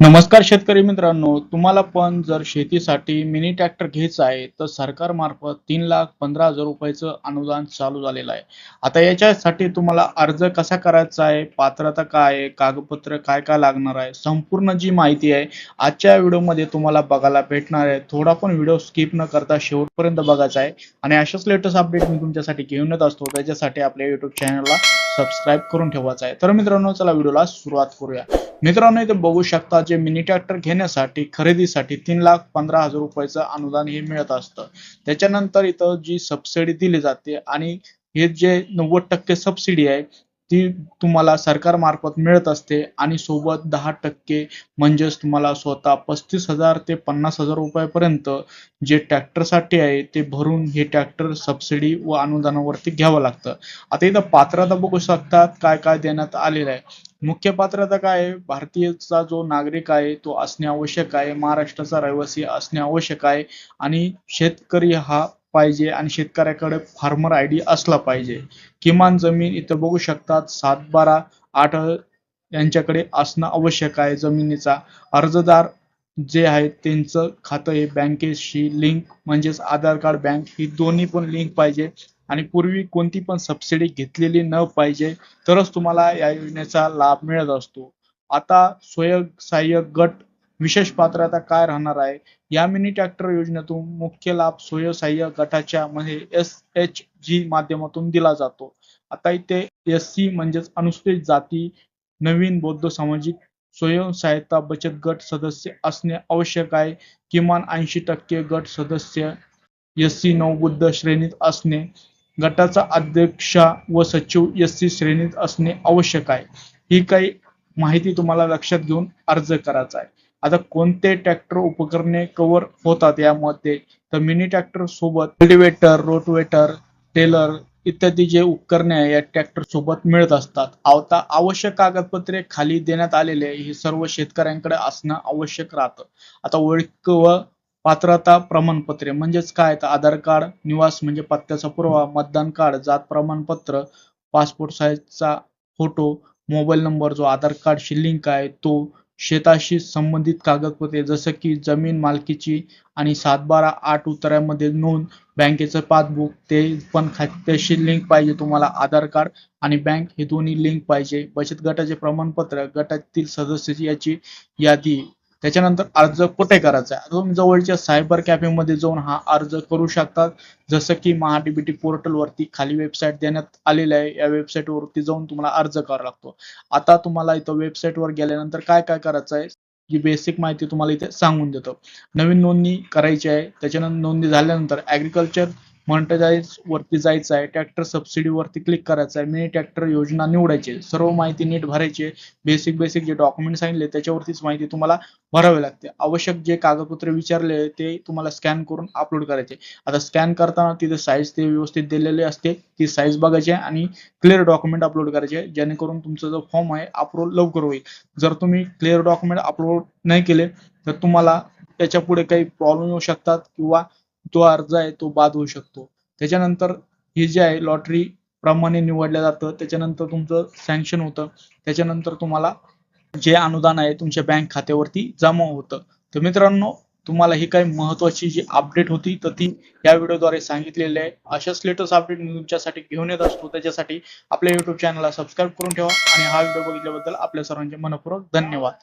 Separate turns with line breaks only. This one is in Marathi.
नमस्कार शेतकरी मित्रांनो तुम्हाला पण जर शेतीसाठी मिनी ट्रॅक्टर घ्यायचा आहे तर सरकारमार्फत तीन लाख पंधरा हजार रुपयाचं अनुदान चालू झालेलं आहे. आता याच्यासाठी तुम्हाला अर्ज कसा करायचा आहे पात्रता काय आहे कागदपत्र काय काय लागणार आहे संपूर्ण जी माहिती आहे आजच्या व्हिडिओमध्ये तुम्हाला बघायला भेटणार आहे. थोडा पण व्हिडिओ स्किप न करता शेवटपर्यंत बघायचा आहे. आणि अशाच लेटेस्ट अपडेट मी तुमच्यासाठी घेऊन येत असतो. त्याच्यासाठी आपल्या युट्यूब चॅनलला सबस्क्राईब करून ठेवायचा आहे. तर मित्रांनो चला व्हिडिओला सुरुवात करूया. मित्रांनो इथे बघू शकता जे मिनी ट्रॅक्टर घेण्यासाठी खरेदीसाठी तीन लाख पंधरा हजार रुपयाचं अनुदान हे मिळत असतं. त्याच्यानंतर इथं जी सबसिडी दिली जाते आणि हे जे नव्वद टक्के सबसिडी आहे ती तुम्हाला सरकारमार्फत मिळत असते आणि सोबत दहा टक्के म्हणजेच तुम्हाला स्वतः पस्तीस हजार ते पन्नास हजार रुपयापर्यंत जे ट्रॅक्टरसाठी आहे ते भरून हे ट्रॅक्टर सबसिडी व अनुदानावरती घ्यावं लागतं. आता इथं पात्रता बघू शकतात काय काय देण्यात आलेलं आहे. मुख्य पात्रता काय आहे? भारतीयचा जो नागरिक आहे तो असणे आवश्यक आहे. महाराष्ट्राचा रहिवासी असणे आवश्यक आहे. आणि शेतकरी हा पाहिजे आणि शेतकऱ्याकडे फार्मर आय डी असला पाहिजे. किमान जमीन इथं बघू शकतात सात बारा आठ यांच्याकडे असणं आवश्यक आहे जमिनीचा. अर्जदार जे आहेत त्यांचं खातं हे बँकेशी लिंक म्हणजेच आधार कार्ड बँक ही दोन्ही पण लिंक पाहिजे. आणि पूर्वी कोणती पण सबसिडी घेतलेली न पाहिजे तरच तुम्हाला या योजनेचा लाभ मिळत असतो. आता स्वयंसहाय्यक गट विशेष पात्रता काय राहणार आहे? या मिनी ट्रॅक्टर योजनेतून मुख्य लाभ स्वयंसहाय्य गटाच्या मध्ये एस एच जी माध्यमातून दिला जातो. आता इथे एस सी म्हणजेच अनुसूचित जाती नवीन बौद्ध सामाजिक स्वयंसहायता बचत गट सदस्य असणे आवश्यक आहे. किमान ऐंशी टक्के गट सदस्य एस सी नवबुद्ध श्रेणीत असणे गटाचा अध्यक्ष व सचिव एस सी श्रेणीत असणे आवश्यक आहे. ही काही माहिती तुम्हाला लक्षात घेऊन अर्ज करायचा आहे. आता कोणते ट्रॅक्टर उपकरणे कव्हर होतात यामध्ये? तर मिनी ट्रॅक्टर सोबत कल्टिवेटर रोटवेटर टेलर इत्यादी जे उपकरणे या ट्रॅक्टर सोबत मिळत असतात. आता आवश्यक कागदपत्रे खाली देण्यात आलेले हे सर्व शेतकऱ्यांकडे असणं आवश्यक राहतं. आता ओळख व पात्रता प्रमाणपत्रे म्हणजेच काय? तर आधार कार्ड निवास म्हणजे पत्त्याचा पुरावा मतदान कार्ड जात प्रमाणपत्र पासपोर्ट साईजचा फोटो मोबाईल नंबर जो आधार कार्डशी लिंक आहे तो शेताशी संबंधित कागदपत्रे जसं की जमीन मालकीची आणि सात बारा आठ उतार्यामध्ये नोंद बँकेचं पासबुक ते पण खात्याशी लिंक पाहिजे तुम्हाला आधार कार्ड आणि बँक हे दोन्ही लिंक पाहिजे. बचत गटाचे प्रमाणपत्र गटातील सदस्याची याची यादी त्याच्यानंतर अर्ज कुठे करायचा आहे? तुम्ही जवळच्या सायबर कॅफेमध्ये जाऊन हा अर्ज करू शकतात. जसं की महाडीबीटी पोर्टलवरती खाली वेबसाईट देण्यात आलेली आहे. या वेबसाईटवरती जाऊन तुम्हाला अर्ज करावा लागतो. आता तुम्हाला इथं वेबसाईटवर गेल्यानंतर काय काय करायचं आहे? जी बेसिक माहिती तुम्हाला इथे सांगून देतो. नवीन नोंदणी करायची आहे. त्याच्यानंतर नोंदणी झाल्यानंतर ॲग्रिकल्चर मॉनिटाईज वरती जायचं आहे ट्रॅक्टर सबसिडी वरती क्लिक करायचं आहे मिनी ट्रॅक्टर योजना निवडायची सर्व माहिती नीट भरायची बेसिक बेसिक जे डॉक्युमेंट सांगितले त्याच्यावरतीच माहिती तुम्हाला भरावी लागते. आवश्यक जे कागदपत्र विचारले ते तुम्हाला स्कॅन करून अपलोड करायचे. आता स्कॅन करताना तिथे साईज ते व्यवस्थित दिलेले असते ती साईज बघायची आणि क्लिअर डॉक्युमेंट अपलोड करायचे जेणेकरून तुमचा जो फॉर्म आहे अपलोड लवकर होईल. जर तुम्ही क्लिअर डॉक्युमेंट अपलोड नाही केले तर तुम्हाला त्याच्या पुढे काही प्रॉब्लेम येऊ शकतात किंवा तो अर्ज आहे तो बाद होऊ शकतो. त्याच्यानंतर हे जे आहे लॉटरी प्रमाणे निवडलं जातं. त्याच्यानंतर तुमचं सँक्शन होतं. त्याच्यानंतर तुम्हाला जे अनुदान आहे तुमच्या बँक खात्यावरती जमा होतं. तर मित्रांनो तुम्हाला ही काही महत्वाची जी अपडेट होती तर ती या व्हिडिओद्वारे सांगितलेली आहे. अशाच लेटेस्ट अपडेट मी तुमच्यासाठी घेऊन येत असतो. त्याच्यासाठी आपल्या युट्यूब चॅनलला सबस्क्राईब करून ठेवा आणि हा व्हिडिओ बघितल्याबद्दल आपल्या सर्वांचे मनपूर्वक धन्यवाद.